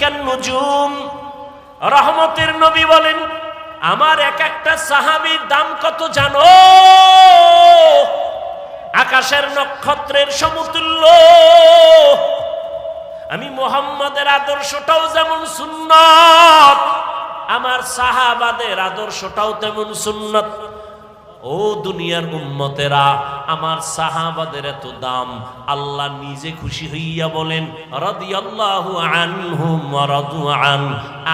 কেন রহমতের নবী বলেন, আমার এক একটা সাহাবির দাম কত জানো? আকাশের নক্ষত্রের সমতুল্য। আমি মোহাম্মদের আদর্শটাও যেমন সুন্নত, আমার সাহাবাদের আদর্শটাও তেমন সুন্নত। ও দুনিয়ার উম্মতেরা, আমার সাহাবাদের এত দাম। আল্লাহ নিজে খুশি হইয়া বলেন আন।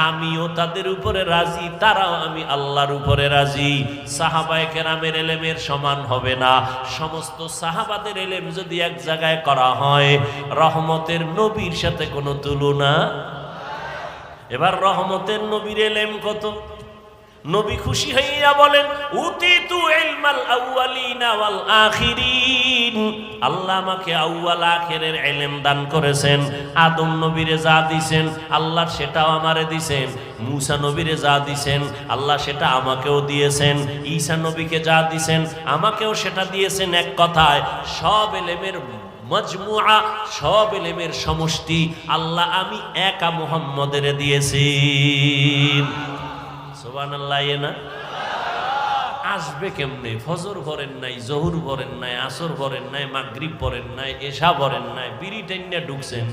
আমিও তাদের উপরে রাজি, তারাও আমি আল্লাহর উপরে রাজি। সাহাবায়ে কেরামের এলেমের সমান হবে না। সমস্ত সাহাবাদের এলেম যদি এক জায়গায় করা হয়, রহমতের নবীর সাথে কোনো তুলনা? এবার রহমতের নবীর এলেম কত? নবী খুশি হইয়া বলেন, উতিতু ইলমাল আউয়ালিনা ওয়াল আখিরিন। আল্লাহ আমাকে আউয়াল আখিরের ইলম দান করেছেন, আদম নবীরে যা দিছেন, আল্লাহ সেটাও আমারে দিছেন, মুসা নবীরে যা দিছেন, আল্লাহ সেটা আমাকেও দিয়েছেন, ঈসা নবীকে যা দিছেন, আমাকেও সেটা দিয়েছেন এক কথায়, সব এলেমের মজমুয়া সব এলেমের সমষ্টি আল্লাহ আমি একা মুহাম্মদের দিয়েছি। আসবে কেমনে? ফজর ভরেন নাই, জহুর ভরেন নাই, আসর ভরেন নাই, মাগরিব ভরেন নাই, এশা ভরেন নাই, বিড়ি ঢুকছেন।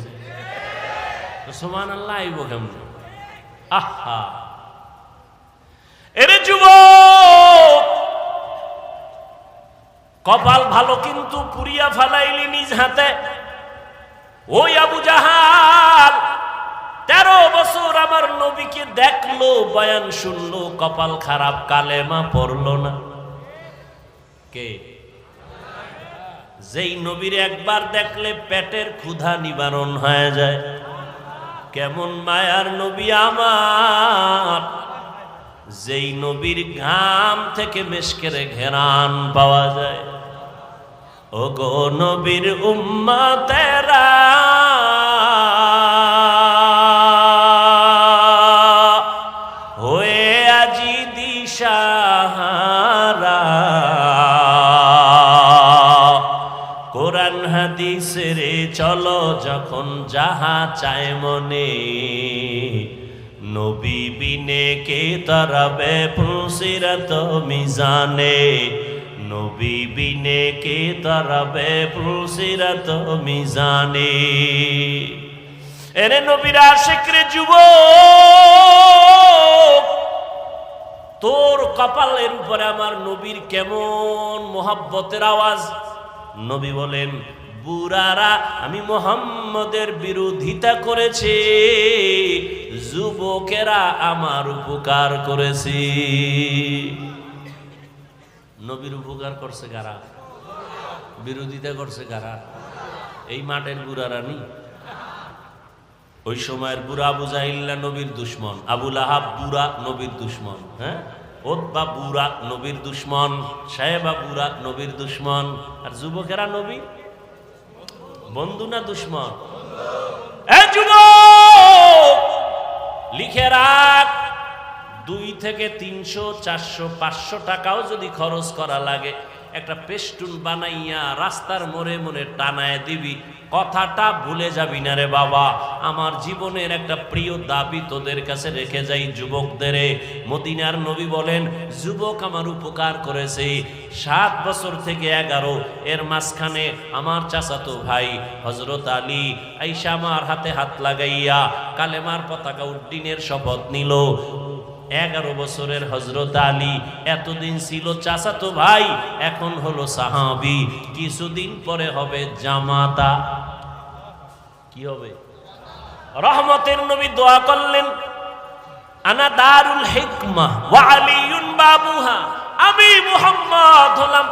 তো সুবহানাল্লাহ, আইব কেমনে? আহা! এরে যুবক! কপাল ভালো কিন্তু পুরিয়া ফালাইলি নিজ হাতে। ওই আবু জাহাল তেরো বছর আমার নবীকে দেখল, বয়ান শুনলো, কপাল খারাপ, কালেমা পড়ল না। কে? যেই নবীর একবার দেখলে পেটের ক্ষুধা নিবারণ হয়ে যায়। কেমন মায়ার নবী আমার। যেই নবীর ঘাম থেকে মেশকেরে ঘেরান পাওয়া যায়। ও গো নবীর উম্মা তেরা চলো যখন যাহা চায় মনে। নবী বিনে কে তরবে ফুসিরত মিজানে। নবী বিনে কে তরবে ফুসিরত মিজানে। এরে নবীর আশিক রে যুবক, তোর কপালের উপরে আমার নবীর কেমন মোহাব্বতের আওয়াজ? নবী বলেন বুড়ারা, আমি মোহাম্মদের বিরোধিতা করেছে, যুবকেরা আমার উপকার করেছে। নবীর উপকার করছে কারা? বিরোধিতা করছে কারা? এই মাঠের বুড়ারা নি? ওই সময়ের বুড়া আবু জাহিল্লা নবীর দুশ্মন আবুল আহাব বুড়া নবীর দুশ্মন হ্যাঁ? ওতবা বুড়া নবীর দুশ্মন, সাহেবা বুড়া নবীর দুশ্মন, আর যুবকেরা নবী? বন্ধু না দুশ্মন? লিখে রাখ, দুই থেকে তিনশো, চারশো, পাঁচশো টাকাও যদি খরচ করা লাগে। একটা পেস্টুন বানাইয়া রাস্তার মোড়ে মোড়ে টানায় দিবি। কথাটা ভুলে যাবি না রে বাবা। আমার জীবনের একটা প্রিয় দাবি তোদের কাছে রেখে যাই যুবকদের। মদিনার নবী বলেন, যুবক আমার উপকার করেছে। সাত বছর থেকে এগারো, এর মাঝখানে আমার চাচাতো ভাই হজরত আলী আইসা আমার হাতে হাত লাগাইয়া কালেমার পতাকা উড্ডিনের শপথ নিল। এগারো বছরের হজরত আলী এতদিন ছিল চাচাতো ভাই, এখন হলো সাহাবি। কিছুদিন পরে হবে জামাতা। কি হবে? রহমতের নবী দোয়া করলেন, আনা দারুল হিকমা ওয়া আলিয়ুন বাবুহা। আমি মুহাম্মদ হলাম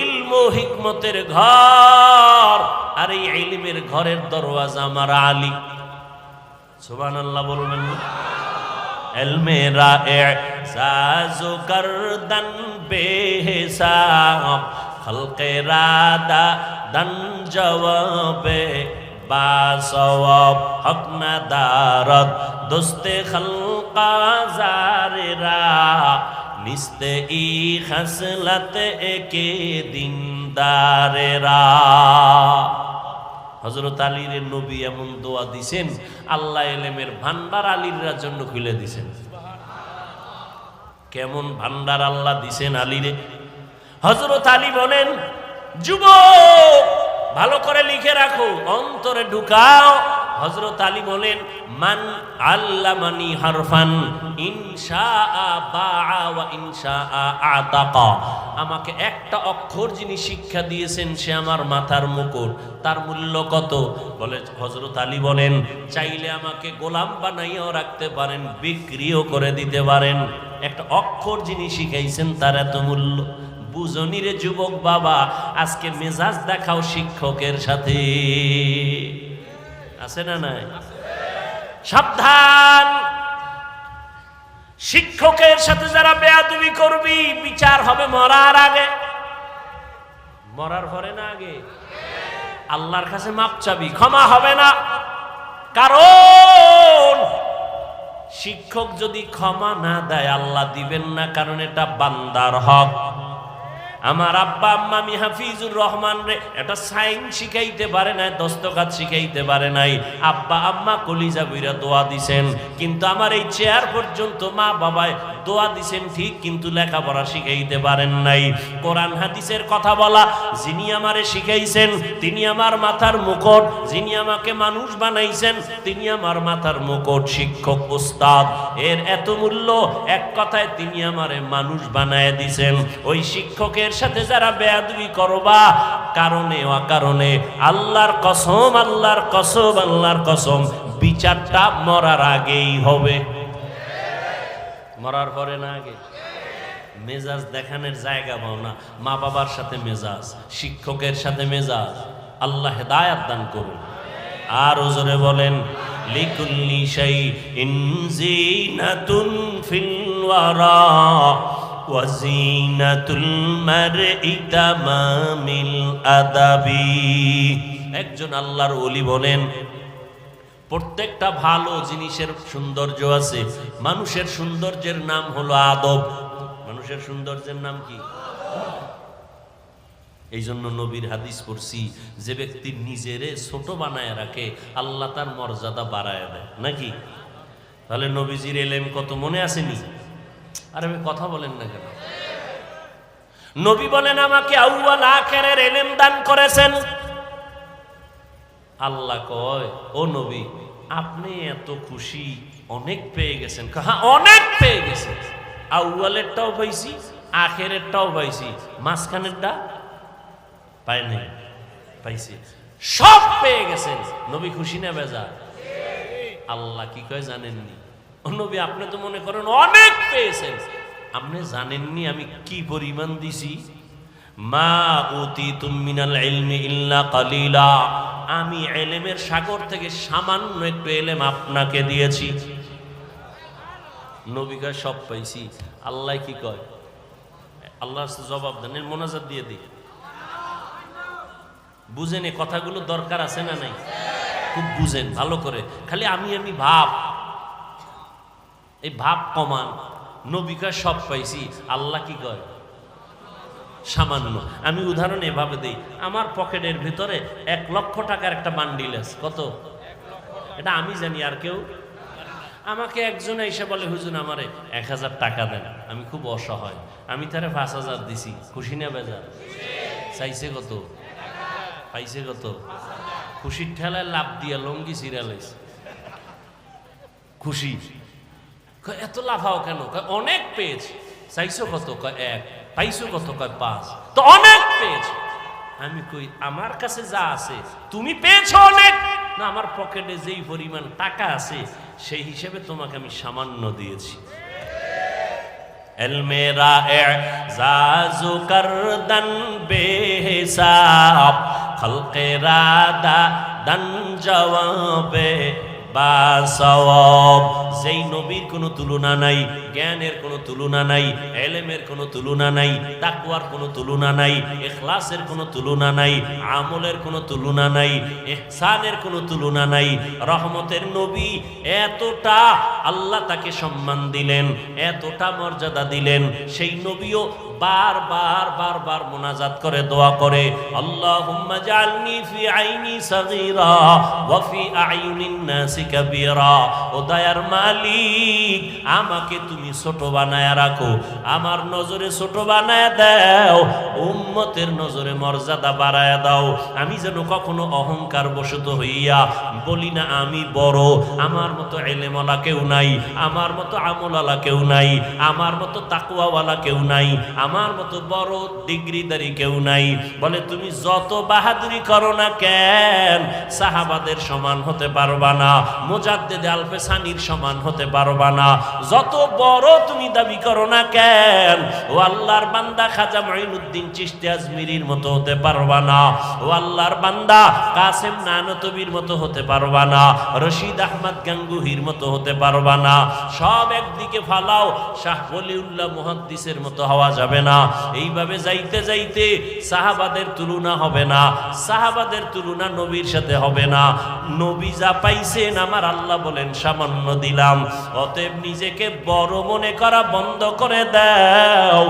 ইলম হিকমতের ঘর। আর এই ইলমের ঘরের দরওয়াজা আমার আলী। সুবহানাল্লাহ বলবেন না? মেরা এজাজু করদন বেহিসাব, খলকে রাদা দন জবাবে বাসওয়াব হক নাদারত দোস্তে খলকা জারেরা, নিস্তে ই খসলত একে দিনদারেরা। হজরত আলীর নবী এমন দোয়া দিছেন, আল্লাহ এলেমের ভান্ডার আলীর জন্য খুলে দিছেন। কেমন ভান্ডার আল্লাহ দিছেন আলীরে? হজরত আলী বলেন যুব ভালো করে লিখে রাখো, অন্তরে ঢুকাও। হজরত আলী বলেন, মান আল্লামানি হারফান ইনশা আতাকা। আমাকে একটা অক্ষর যিনি শিক্ষা দিয়েছেন, সে আমার মাথার মুকুট। তার মূল্য কত? বলে হজরত আলী বলেন, চাইলে আমাকে গোলাম বানাইয়াও রাখতে পারেন, বিক্রিও করে দিতে পারেন। একটা অক্ষর যিনি শিখাইছেন, তার এত মূল্য। বুঝনি রে যুবক বাবা, আজকে মেজাজ দেখাও শিক্ষকের সাথে। আছে না নাই? সাবধান। শিক্ষকের সাথে যারা বেয়াদবি করবি, বিচার হবে মরার আগে। মরার পরে না আগে? আল্লাহর কাছে মাপ চাবি, ক্ষমা হবে না। কারণ শিক্ষক যদি ক্ষমা না দেয়, আল্লাহ দিবেন না, কারণ এটা বান্দার হক। আমার আব্বা আম্মা মি হাফিজুর রহমান রে, এটা সাইন শিখাইতে পারে নাই দস্তকাত শিখাইতে পারে নাই। আব্বা আম্মা কলিজা বইরা দোয়া দিছেন, কিন্তু আমার এই চেয়ার পর্যন্ত মা বাবায় দোয়া দিছেন ঠিক, কিন্তু লেখাপড়া শিখাইতে পারেন নাই। কোরআন হাদিসের কথা বলা, যিনি আমারে শিখাইছেন, তিনি আমার মাথার মুকুট, যিনি আমাকে মানুষ বানাইছেন, তিনি আমার মাথার মুকুট শিক্ষক উস্তাদ এর এত মূল্য, এক কথায় তিনি আমারে মানুষ বানায় দিছেন। ওই শিক্ষকের সাথে যারা বেয়াদবি করবা, কারণে অকারণে আল্লাহর কসম আল্লাহর কসম আল্লাহর কসম, বিচারটা মরার আগেই হবে। মরার পরে না আগে? মেজাজ দেখানোর জায়গা পাও না। মা বাবার সাথে মেজাজ, শিক্ষকের সাথে মেজাজ। আল্লাহ হেদায়াত দান করুন। আর ওজরে বলেন, লিকুল্লি শাই ইনজিনাতুন ফিল ওয়ারা। একজন আল্লাহর ওলি বলেন, প্রত্যেকটা ভালো জিনিসের সৌন্দর্য আছে। মানুষের সৌন্দর্যের নাম হলো আদব। মানুষের সৌন্দর্যের নাম কি? এই জন্য নবীর হাদিস পড়ছি, যে ব্যক্তি নিজেরে ছোট বানায় রাখে, আল্লাহ তার মর্যাদা বাড়ায় দেয়। নাকি? তাহলে নবীজির এলেম কত মনে আসেনি? আরে আমি কথা বলেন না কেন? নবী বলেন, আমাকে আউয়াল আখেরের এলেম দান করেছেন। আল্লাহ কয়, ও নবী, আপনি এত খুশি, অনেক পেয়ে গেছেন। হ্যাঁ অনেক পেয়ে গেছেন আউয়ালেরটাও পাইছি, আখেরেরটাও পাইছি। মাঝখানেরটা পাই নাই, পাইছি। সব পেয়ে গেছেন। নবী খুশি না বেজা? আল্লাহ কি কয় জানেননি? নবী, আপনি তো মনে করেন অনেক পেয়েছেন। আপনি জানেননি আমি কি পরিমাণ দিছি? মা অতি তুমিনাল ইলমি ইল্লা কালিলা। আমি এলেমের সাগর থেকে সামান্য একটু এলেম আপনাকে দিয়েছি। নবিকা সব পাইছি। আল্লাহ কি কয়? আল্লাহর কাছে জবাব দেন মোনাজাত দিয়ে দিই। বুঝেন কথাগুলো দরকার আছে না নাই? খুব বুঝেন, ভালো করে। খালি আমি আমি ভাব। এই ভাব কমান। নবিকা সব পাইছি। আল্লাহ কি কয়? সামান্য। আমি উদাহরণ এভাবে দিই। আমার পকেটের ভিতরে এক লক্ষ টাকার একটা বান্ডিল আছে। কত? এটা আমি জানি, আর কেউ? আমাকে একজন এসে বলে, হুজুর, আমারে এক হাজার টাকা দেন। আমি খুব অসহায়। আমি তারে পাঁচ হাজার দিছি। খুশি না বেজা চাইছে কত? পাইছে কত? খুশির ঠেলায় লাভ দিয়া লঙ্গি সিরিয়ালাইছে খুশি। কয়, এত লাফাও কেন? অনেক পেয়েছি। চাইছো কত? কয় এক। পাইছো কত? কয় পাঁচ। তো অনেক পেয়েছি। আমি কই আমার কাছে যা আছে তুমি পেয়েছ অনেক? না আমার পকেটে যেই পরিমাণ টাকা আছে সেই হিসেবে তোমাকে আমি সামান্য দিয়েছি। এলমেরা জাজু দা দন জবাবে বাসওয়াব যেই নবীর কোনো তুলনা নাই। জ্ঞানের কোনো তুলনা নাই, এলেমের কোনো তুলনা নাই, তাকওয়ার কোনো তুলনা নাই, ইখলাসের কোনো তুলনা নাই, আমলের কোনো তুলনা নাই, ইহসানের কোনো তুলনা নাই। রহমতের নবী এতটা আল্লাহ তাকে সম্মান দিলেন, এতটা মর্যাদা দিলেন, সেই নবীও বারবার বারবার মোনাজাত করে, দোয়া করে মালিক, আমাকে তুমি ছোট বানায় রাখো। আমার নজরে ছোট বানায় দাও, উম্মতের নজরে মর্যাদা বাড়ায় দাও। আমি যেন কখনো অহংকার বশত হইয়া বলি না, আমি বড়। আমার মতো এলেমলা কেউ নাই, আমার মতো আমলালা কেউ নাই, আমার মতো তাকুয়াওয়ালা কেউ নাই, আমার মতো বড় ডিগ্রিদারি কেউ নাই। বলে, তুমি যত বাহাদুরি করো না কেন, সাহাবাদের সমান হতে পারবা না, মোজাদ্দেদে আলফে সানির সমান হতে পারবা না। যত বড় তুমি দাবি করো না কেন? ও আল্লাহর বান্দা খাজা মাইনুদ্দিন চিশতি আজমিরির মতো হতে পারবা না। ও আল্লাহর বান্দা কাসেম নানতবির মতো হতে পারবা না। রশিদ আহমদ গাঙ্গুহির মতো হতে পারবা না। সব একদিকে ফালাও, শাহ বলিউল্লাহ মুহাদ্দিসের মতো হওয়া যাবে না। এইভাবে যাইতে যাইতে সাহাবাদের তুলনা হবে না। সাহাবাদের তুলনা নবীর সাথে হবে না। নবী যা পাইছেন, আমার আল্লাহ বলেন সামান্য দিলাম। অতএব নিজেকে বড় মনে করা বন্ধ করে দাও।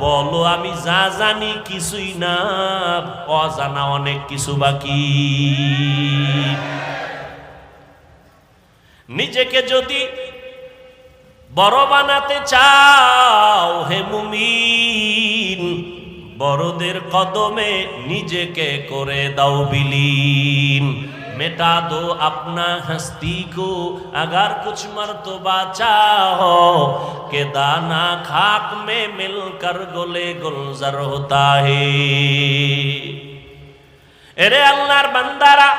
বলো, আমি যা জানি কিছুই না, অজানা অনেক কিছু বাকি। নিজেকে যদি বড় বানাতে চাও, হে মুমিন, বড়দের কদমে নিজেকে করে দাও বিলীন। মেটা দো আপনা হস্তি को अगर कुछ मर्तबा चाहो के दाना खाक में मिलकर गोले गुलजार होता है এরে আল্লাহর বান্দারা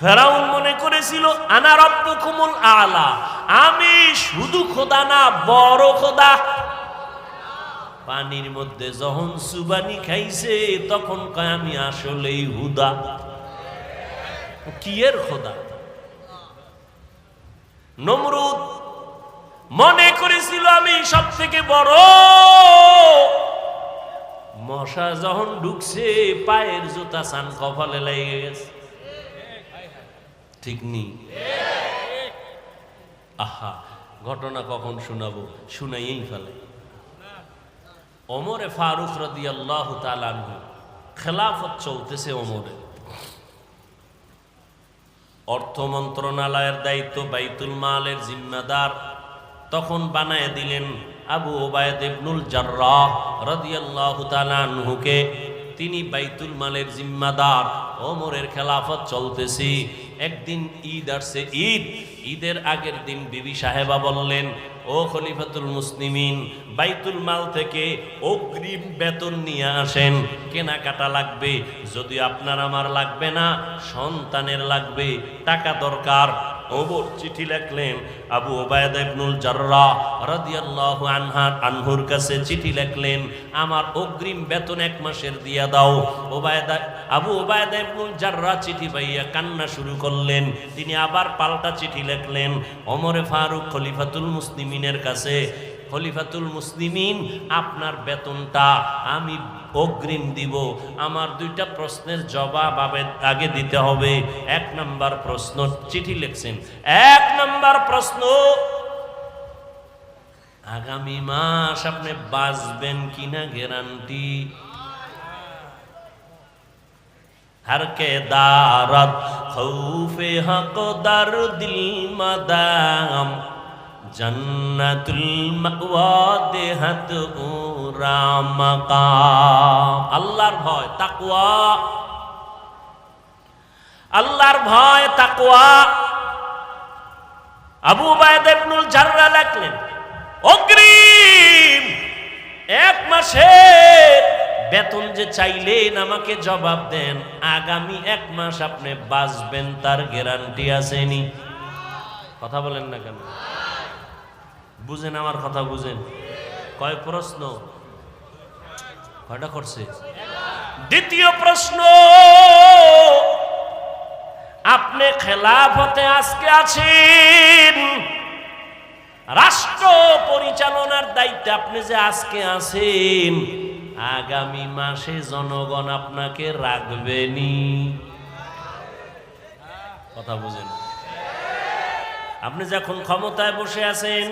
ফেরাউন মনে করেছিল আনা রব্বুকুমুল আলা আমি শুধু খোদা না বড় খোদা পানির মধ্যে যখন সুবানি খাইছে তখন কয় আমি আসলেই হুদা কিয়ের খোদা? নমরুদ মনে করেছিল আমি সব থেকে বড়। মশা যখন ঢুকছে, পায়ের জুতা সান কপালে লেগে গেছে। ঠিক নেই আহা, ঘটনা কখন শোনাবো? শুনাইয়েই ফেলে। ওমরে ফারুক রদি আল্লাহ খেলাফত চলতেছে ওমরে। অর্থ মন্ত্রণালয়ের দায়িত্ব বাইতুল মালের জিম্মাদার। তখন বানায় দিলেন আবু ওবায়দ ইবনুল জার্রাহ রাদিয়াল্লাহু তাআলা তিনি বাইতুল মালের জিম্মাদার। ওমরের খেলাফত চলতেছি। একদিন ঈদ আসছে। ঈদ, ঈদের আগের দিন বিবি সাহেবা বললেন ও খলিফাতুল মুসলিমিন, বাইতুল মাল থেকে অগ্রিম বেতন নিয়ে আসেন। কেনাকাটা লাগবে, যদি আপনার আমার লাগবে না, সন্তানের লাগবে, টাকা দরকার। ওমর চিঠি লেখলেন আবু ওবায়দা ইবনুল জাররা রাদিয়াল্লাহু আনহার আনহুর কাছে চিঠি লেখলেন, আমার অগ্রিম বেতন এক মাসের দিয়া দাও। ওবায়দা আবু ওবায়দা ইবনুল জাররা চিঠি পাইয়া কান্না শুরু করলেন। তিনি আবার পাল্টা চিঠি লেখলেন অমরে ফারুক খলিফাতুল মুসলিমিনের কাছে খলিফাতুল মুসলিমিন, আপনার বেতনটা আমি অগ্রিম দিব। আমার দুইটা প্রশ্নের জবাব আগে দিতে হবে। এক নাম্বার প্রশ্ন, চিঠি লিখছেন। এক নাম্বার প্রশ্ন, আগামী মাস আপনি বাঁচবেন কিনা গ্যারান্টি? ہر کے دارت خوف حق জন্নতুল মাওয়া দেহাত রাম আল্লাহর ভয় তাকুয়া আল্লাহর ভয় তাকুয়া আবু উবায়দা ইবনুল জাররা লেখলেন, অগ্রিম এক মাসের বেতন যে চাইলেন আমাকে জবাব দেন, আগামী এক মাস আপনি বাঁচবেন, তার গ্যারান্টি আসেনি। কথা বলেন না কেন? বুঝেন আমার কথা, বুঝেন। কয় প্রশ্ন? কয়টা করছে? দ্বিতীয় প্রশ্ন, আপনি খেলাফতে আজকে আছেন। রাষ্ট্র পরিচালনার দায়িত্বে আপনি যে আজকে আছেন, আগামী মাসে জনগণ আপনাকে রাখবেনি কথা বুঝেন। আপনি যখন ক্ষমতায় বসে আছেন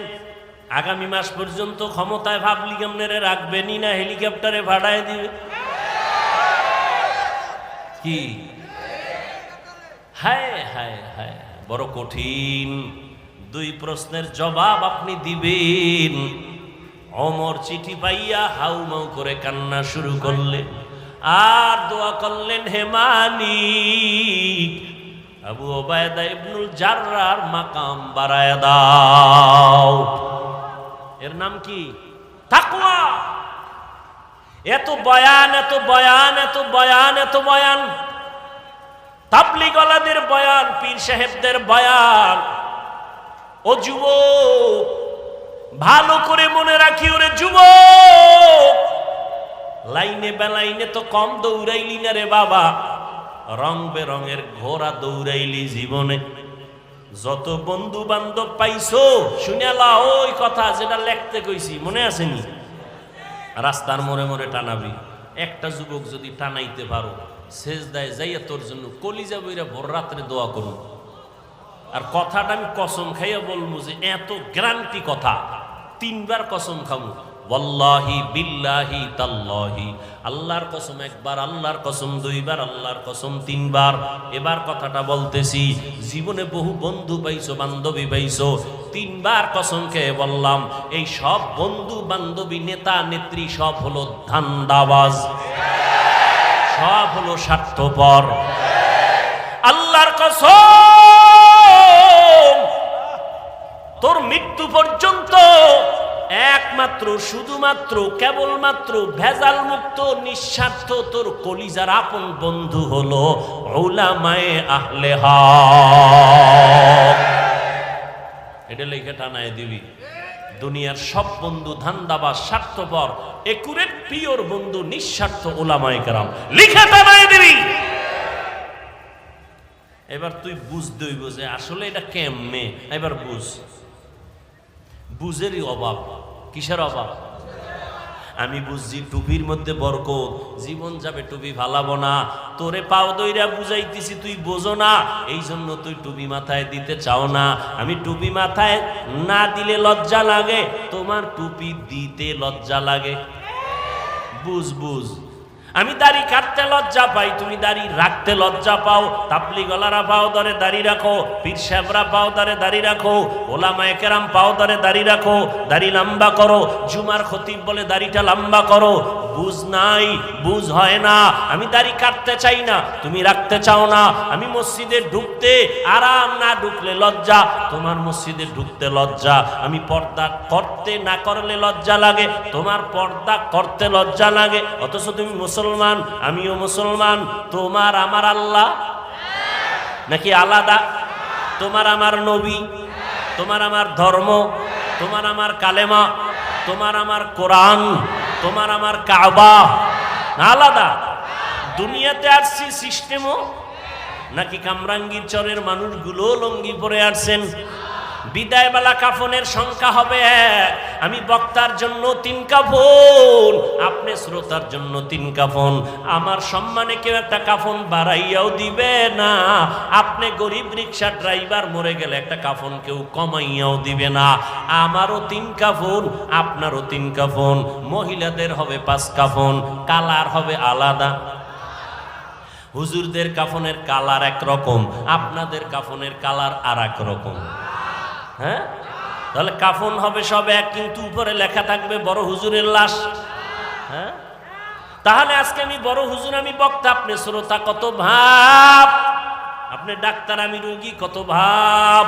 আগামী মাস পর্যন্ত ক্ষমতায় ভাবলি কেমনে রাখবেনই না হেলিকপ্টারে ভাড়ায় দিবে। কি? হায় হায় হায়, বড় কঠিন। দুই প্রশ্নের জবাব আপনি দিবেন। অমর চিঠি পাইয়া হাউ মাউ করে কান্না শুরু করলেন আর দোয়া করলেন হেমানিক আবু ওবায়দা ইবনুল জাররার মাকাম বাড়ায় দাও। এর নাম কি? তাকওয়া। এত বয়ান এত বয়ান এত বয়ান এত বয়ান। তাবলিগলাদের বয়ান, পীর সাহেবদের বয়ান। ও যুবক, ভালো করে মনে রাখি ওরে যুবক। লাইনে বেলাইনে তো কম দৌড়াইলি না রে বাবা। রং বেরঙের ঘোড়া দৌড়াইলি জীবনে। যত বন্ধু বান্ধব পাইছো শুনিয়ালা ওই কথা যেটা লেখতে কইছি, মনে আসেনি রাস্তার মোড়ে মোড়ে টানাবি। একটা যুবক যদি টানাইতে পারো শেষ দায় যাইয়া তোর জন্য কলিজা বইরা ভোর রাত্রে দোয়া করুন আর কথাটা আমি কসম খাইয়া বলব যে, এত গ্যারান্টি কথা। তিনবার কসম খামু। ওয়াল্লাহি বিল্লাহি তাল্লাহি। আল্লাহর কসম একবার, আল্লাহর কসম দুইবার, আল্লাহর কসম তিনবার। এবার কথাটা বলতেছি, জীবনে বহু বন্ধু পাইছো, বান্ধবী পাইছো, তিনবার কসম খেয়ে বললাম, এই সব বন্ধু, বান্ধবী, নেতা, নেত্রী সব হলো ধান্দাবাজ। সব হলো স্বার্থপর। আল্লাহর কসম, তোর মৃত্যু পর্যন্ত একমাত্র, শুধুমাত্র, কেবলমাত্র ভেজাল মুক্ত নিঃস্বার্থ তোর কলিজার আপন বন্ধু হলো ওলামায়ে আহলে হক। এটা লিখে টানায় দিবি। দুনিয়ার সব বন্ধু ধান্দাবাজ, স্বার্থপর, একুরেট, পিওর বন্ধু, নিঃস্বার্থ ওলামায়ে কেরাম। লিখে টানায় দিবি। এবার তুই বুঝতে হইব যে আসলে এটা কেমনে? এবার বুঝ। বুঝেরই অভাব। কিসের অভাব? আমি বুঝছি টুপির মধ্যে বরকত। জীবন যাবে টুপি ফালাবো না। তোরে পাও দইরা বুঝাইতেছি, তুই বোঝো না। এই জন্য তুই টুপি মাথায় দিতে চাও না। আমি টুপি মাথায় না দিলে লজ্জা লাগে। তোমার টুপি দিতে লজ্জা লাগে। বুঝ বুঝ। আমি দাড়ি কাটতে লজ্জা পাই, তুমি দাড়ি রাখতে লজ্জা পাও তাপলি গলারা পাও দরে দাড়ি রাখো, পীর সাহেবরা পাও দরে দাড়ি রাখো, ওলামা একেরাম পাও দরে দাড়ি রাখো, দাড়ি লম্বা করো, জুমার খতিব বলে দাড়িটা লম্বা করো বুঝ নাই, বুঝ হয় না। আমি দাড়ি কাটতে চাই না, তুমি রাখতে চাও না। আমি মসজিদে ঢুকতে আরাম না ঢুকলে লজ্জা। তোমার মসজিদে ঢুকতে লজ্জা। আমি পর্দা করতে না করলে লজ্জা লাগে। তোমার পর্দা করতে লজ্জা লাগে। অথচ তুমি মুসলমান, আমিও মুসলমান। তোমার আমার আল্লাহ? নাকি আলাদা? তোমার আমার নবী? তোমার আমার ধর্ম? তোমার আমার কালেমা? তোমার আমার কোরআন? তোমার আমার কাবা। না আলাদা। দুনিয়াতে আসছি সিস্টেমও নাকি কামরাঙ্গীর চরের মানুষগুলো লঙ্গি পরে আসছেন? বিদায়বেলা কাফনের সংখ্যা হবে এক। আমি বক্তার জন্য তিন কাফন, আপনি শ্রোতার জন্য তিন কাফন। আমার সম্মানে কেউ একটা কাফন বাড়াইয়াও দিবে না। আপনি গরিব রিক্সা ড্রাইভার মরে গেলে একটা কাফন কেউ কমাইয়াও দিবে না। আমারও তিন কাফন, আপনারও তিন কাফন। মহিলাদের হবে পাঁচ কাফন, কালার হবে আলাদা। হুজুরদের কাফনের কালার এক রকম আপনাদের কাফনের কালার আর এক রকম। হ্যাঁ? তাহলে কাফন হবে সব এক, কিন্তু উপরে লেখা থাকবে বড় হুজুরের লাশ। হ্যাঁ? তাহলে আজকে আমি বড় হুজুর, আমি বক্তা, আপনি শ্রোতা, কত ভাব। আপনি ডাক্তার, আমি রোগী, কত ভাব।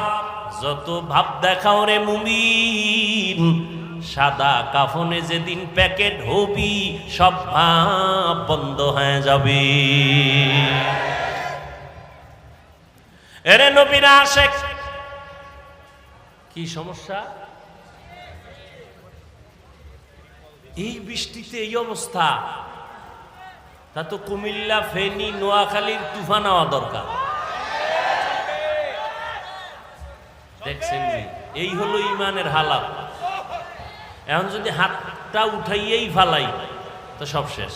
যত ভাব দেখাও রে মুমিন, সাদা কাফনে যেদিন প্যাকেট হবি, সব ভাব বন্ধ হয়ে যাবে। এরে নবীরা আশেক কি সমস্যা? এই বৃষ্টিতে এই অবস্থা। তা তো কুমিল্লা, ফেনী, নোয়াখালীর তুফান হওয়া দরকার। দেখছেন এই হলো ইমানের হালাত এখন যদি হাতটা উঠাইয়েই ফালাই, তো সব শেষ।